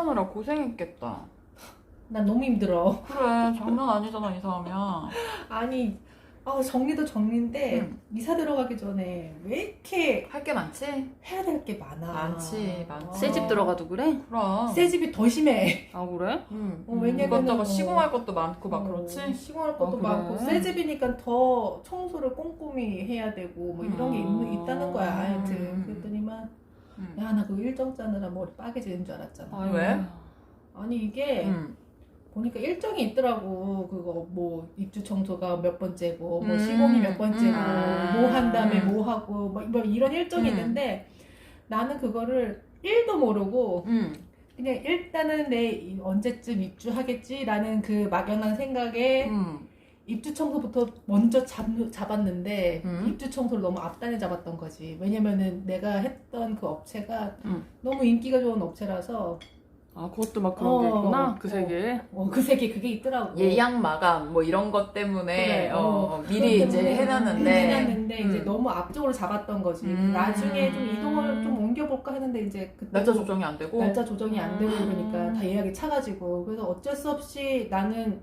이사하느라 고생했겠다. 난 너무 힘들어. 그래, 장난 아니잖아, 이사하면. 아니, 아, 정리도 정리인데 응. 이사 들어가기 전에 왜 이렇게 할 게 많지? 해야 될 게 많아. 많지, 많지. 새 집 들어가도 그래? 그럼. 새 집이 더 심해. 아 그래? 응. 어, 왜냐면은 이것저것 어. 시공할 것도 많고 막 어, 그렇지? 시공할 것도 아, 그래? 많고 새 집이니까 더 청소를 꼼꼼히 해야 되고 뭐 이런 게 있, 음. 있 다는 거야. 하여튼 음. 그랬더니만 응. 야나 그거 일정 짜느라 머리 빠개지는 줄 알았잖아. 아유. 왜? 아니 이게 응. 보니까 일정이 있더라고. 그거 뭐 입주 청소가 몇 번째고, 뭐 음, 시공이 몇 번째고, 음. 뭐 한 다음에 뭐 하고, 뭐뭐 이런 일정이 음. 있는데 나는 그거를 1도 모르고 응. 그냥 일단은 내 이- 언제쯤 입주하겠지라는 그 막연한 생각에 응. 입주 청소부터 먼저 잡, 잡았는데 음. 입주 청소를 너무 앞단에 잡았던 거지. 왜냐면은 내가 했던 그 업체가 음. 너무 인기가 좋은 업체라서 아 그것도 막 그런 게 어, 있구나 어. 그 세계에. 어, 그 세계 그게 있더라고. 예약 마감 뭐 이런 것 때문에 그래, 어, 어. 미리 이제 해놨는데 해놨는데 이제 음. 너무 앞쪽으로 잡았던 거지. 음. 나중에 좀 이동을 좀 옮겨볼까 했는데 이제 그때 날짜 조정이 안 되고 날짜 조정이 안 되고 음. 그러니까 다 예약이 차가지고 그래서 어쩔 수 없이 나는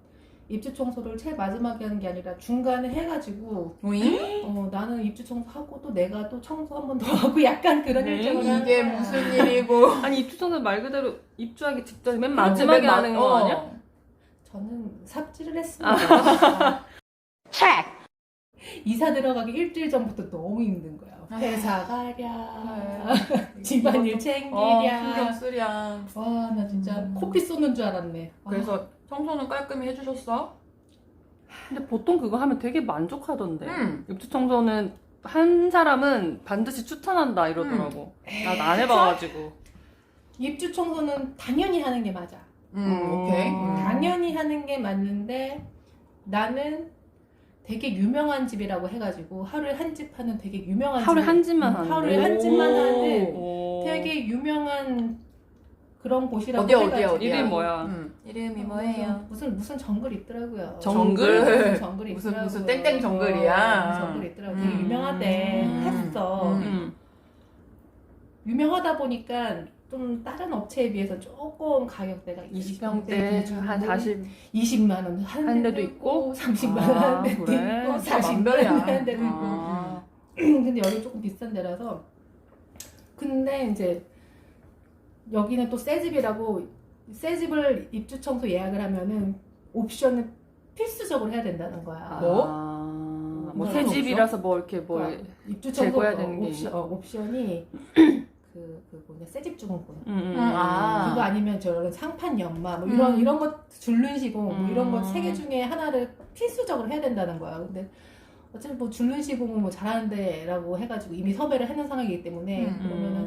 입주 청소를 제일 마지막에 하는 게 아니라 중간에 해가지고 오잉? 어 나는 입주 청소 하고 또 내가 또 청소 한 번 더 하고 약간 그런 네, 일정을 하는 이게 거야. 무슨 일이고 아니 입주청소 말 그대로 입주하기 직전에 맨 그렇지, 마지막에 맨 마- 하는 거 어. 아니야? 저는 삽질을 했습니다. 이사 들어가기 일주일 전부터 너무 힘든 거야. 회사 가랴, 집안일 어, 챙기랴. 신경 쓰랴 와, 나 진짜 음. 코피 쏟는 줄 알았네. 아, 그래서 청소는 깔끔히 해주셨어? 근데 보통 그거 하면 되게 만족하던데. 응. 입주 청소는 한 사람은 반드시 추천한다 이러더라고. 난 안 해봐가지고. 입주 청소는 당연히 하는 게 맞아. 음, 음. 오케이 음. 당연히 하는 게 맞는데 나는 되게 유명한 집이라고 해가지고 하루에 한 집 하는 되게 유명한 하루에 집- 한 집만 음, 하는데? 하루에 한 집만 하는 오. 되게 유명한 그런 곳이라고 어디야 어디야 해가지고 어디야 이름이 뭐야? 음. 이름이 무슨, 무슨 무슨 정글 있더라고요. 정글? 무슨 정글이 무슨- 있더라고요. 무슨 땡땡 정글이야? 어, 정글 있더라고. 되게 음. 유명하대 음. 했어. 음. 음. 유명하다 보니까 좀 다른 업체에 비해서 조금 가격대가 20평대 한 40. 20만 원 하는 한 데도 있고 30만 아, 원 하는 데도 그래? 있고 진짜 40만 원 만별이야. 하는 데도 있고 아. 근데 여기 조금 비싼 데라서 근데 이제 여기는 또 새 집이라고 새 집을 입주 청소 예약을 하면은 옵션을 필수적으로 해야 된다는 거야. 뭐? 아, 뭐새 옵션? 집이라서 뭐 이렇게 뭐 그러니까 입주 청소 제거해야 어, 되는 게 옵션, 어, 옵션이 그, 그 뭐냐 새집 증후군 음, 음, 음, 아. 그거 아니면 저런 상판 연마 뭐 이런 음. 이런 것 줄눈 시공 뭐 이런 거 음. 세개 중에 하나를 필수적으로 해야 된다는 거야. 근데 어차피 뭐 줄눈 시공은 뭐 잘하는데라고 해가지고 이미 섭외를 해놓은 상황이기 때문에 음, 그러면은 음. 아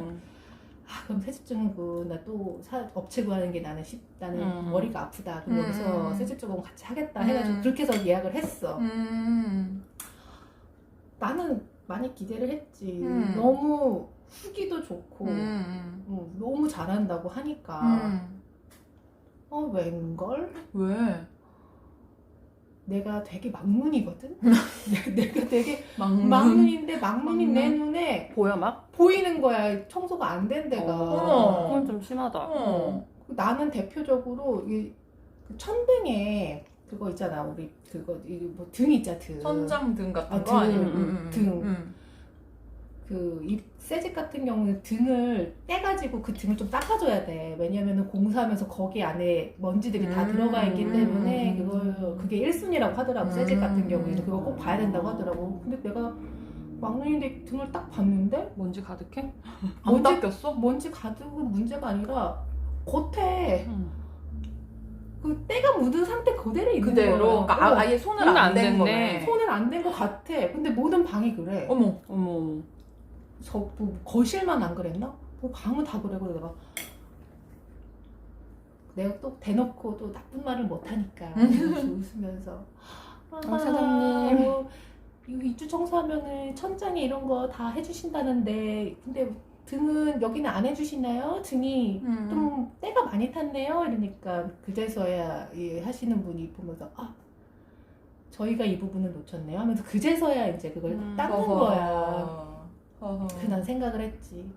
그럼 증후군 나또 업체 구하는 게 나는 쉽 나는 음. 머리가 아프다. 그럼 음. 여기서 증후군 같이 하겠다 해가지고 음. 그렇게 해서 예약을 했어. 음. 나는 많이 기대를 했지. 음. 너무 후기도 좋고 음. 음, 너무 잘한다고 하니까 음. 어 웬걸? 왜? 내가 되게 막문이거든? 내가 되게 막문 막문인데 막문인 내 막문. 눈에 보여 막? 보이는 거야 청소가 안 된 데가 어머. 그건 좀 심하다. 어. 나는 대표적으로 이그 천등에 그거 있잖아 우리 그거 뭐등 있잖아 등 천장 등 같은 아, 거 등, 아니면 음, 등. 음. 그이 새집 같은 경우는 등을 떼가지고 그 등을 좀 닦아줘야 돼. 왜냐면은 공사하면서 거기 안에 먼지들이 다 음, 들어가 있기 음, 때문에 음. 그걸 그게 1순위라고 하더라고. 새집 같은 음. 경우에는 그거 꼭 봐야 된다고 하더라고. 근데 내가 막눈인데 등을 딱 봤는데 먼지 가득해? 안 먼지- 닦였어? 먼지 가득은 문제가 아니라 겉에 음. 그 때가 묻은 상태 그대로 있는 그대로 거야. 그러니까 아, 어, 아예 손을 손을 안안 댄. 거네 손은 안된것 같아. 근데 모든 방이 그래. 어머 어머 어머. 저 뭐, 거실만 안 그랬나? 뭐 방은 다 그래 그래 내가 내가 또 대놓고 또 나쁜 말을 못 하니까 웃으면서 아, 어, 사장님. 뭐, 이거 입주 청소하면은 천장에 이런 거 다 해주신다는데 근데 등은 여기는 안 해주시나요? 등이 음. 좀 때가 많이 탔네요. 이러니까 그제서야 이 하시는 분이 보면서 아 저희가 이 부분을 놓쳤네요. 하면서 그제서야 이제 그걸 음, 닦는 어허. 거야. 어허. 그난 생각을 했지.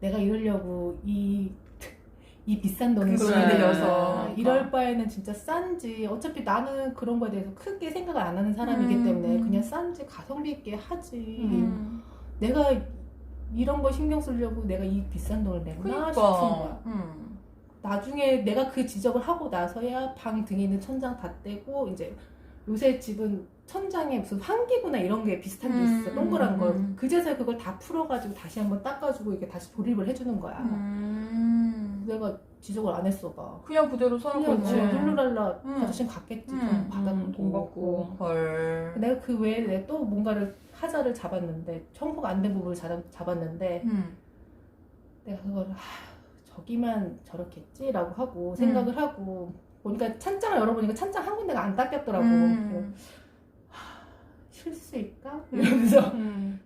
내가 이러려고 이 이 비싼 돈을 쓰는 들여서. 아, 이럴 바에는 진짜 싼지 어차피 나는 그런 거에 대해서 크게 생각을 안 하는 사람이기 음, 때문에 음. 그냥 싼지 가성비 있게 하지 음. 내가 이런 거 신경 쓰려고 내가 이 비싼 돈을 내구나 그러니까. 싶은 거야 음. 나중에 내가 그 지적을 하고 나서야 방 등에 있는 천장 다 떼고 이제 요새 집은 천장에 무슨 환기구나 이런 게 비슷한 게 음, 있어 동그란 음, 거 음. 그제서야 그걸 다 풀어가지고 다시 한번 닦아주고 이게 다시 조립을 해주는 거야 음. 내가 지적을 안 했어 봐 그냥 그대로 살아가네. 룰루랄라 음. 아저씨는 갔겠지 음, 음, 돈 받고. 헐. 내가 그 외에 내가 또 뭔가를 하자를 잡았는데 청소가 안 된 부분을 잡- 잡았는데 음. 내가 그걸 하, 저기만 저렇겠지라고 하고 생각을 하고 보니까 찬장을 열어보니까 찬장 한 군데가 안 닦였더라고 음. 하, 실수일까? 이러면서 음.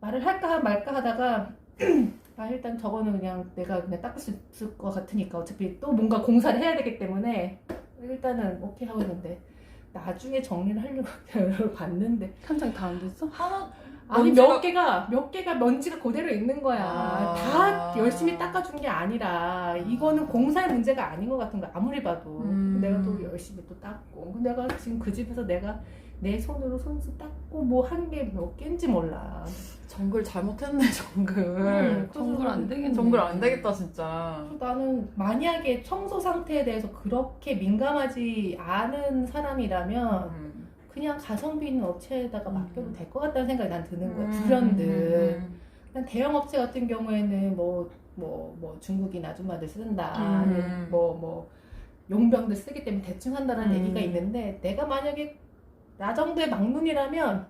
말을 할까 말까 하다가 아 일단 저거는 그냥 내가 그냥 닦을 수 있을 것 같으니까 어차피 또 뭔가 공사를 해야 되기 때문에 일단은 오케이 하고 있는데 나중에 정리를 하려고 봤는데 천장 다 안 됐어? 하나 아니 먼지가- 몇 개가 몇 개가 먼지가 그대로 있는 거야. 아. 다 열심히 닦아준 게 아니라 이거는 공사의 문제가 아닌 것 같은 거야. 아무리 봐도 음. 내가 또 열심히 또 닦고 내가 지금 그 집에서 내가 내 손으로 손수 닦고 뭐 한 게 몇 개인지 몰라. 정글 잘못했네 정글. 음, 정글 안 되겠네. 정글 안 되겠다 진짜. 그래서 나는 만약에 청소 상태에 대해서 그렇게 민감하지 않은 사람이라면 음. 그냥 가성비 있는 업체에다가 음. 맡겨도 될 것 같다는 생각이 난 드는 거야. 음. 불현듯. 음. 일단 대형 업체 같은 경우에는 뭐, 뭐, 뭐 중국인 아줌마들 쓴다. 음. 뭐, 뭐, 용병들 쓰기 때문에 대충 한다는 음. 얘기가 있는데 내가 만약에 나 정도의 막눈이라면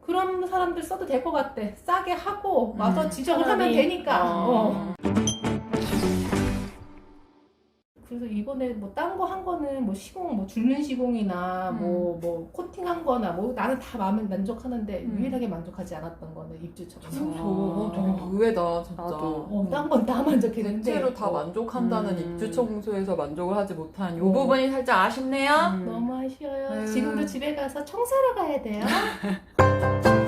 그런 사람들 써도 될 것 같대. 싸게 하고 와서 음. 지적을 하면. 되니까. 어. 그래서 이번에 뭐 딴 거 한 거는 뭐 시공, 뭐 줄눈 시공이나 음. 뭐, 뭐 코팅한 거나 뭐 나는 다 마음에 만족하는데 음. 유일하게 만족하지 않았던 거는 입주 청소. 청소 아. 되게 의외다 진짜. 나도. 어, 딴건 다 만족했는데 대체로 다 어, 만족한다는 음. 입주 청소에서 만족을 하지 못한 이 어. 부분이 살짝 아쉽네요. 음. 너무 아쉬워요. 아유. 지금도 집에 가서 청소하러 가야 돼요.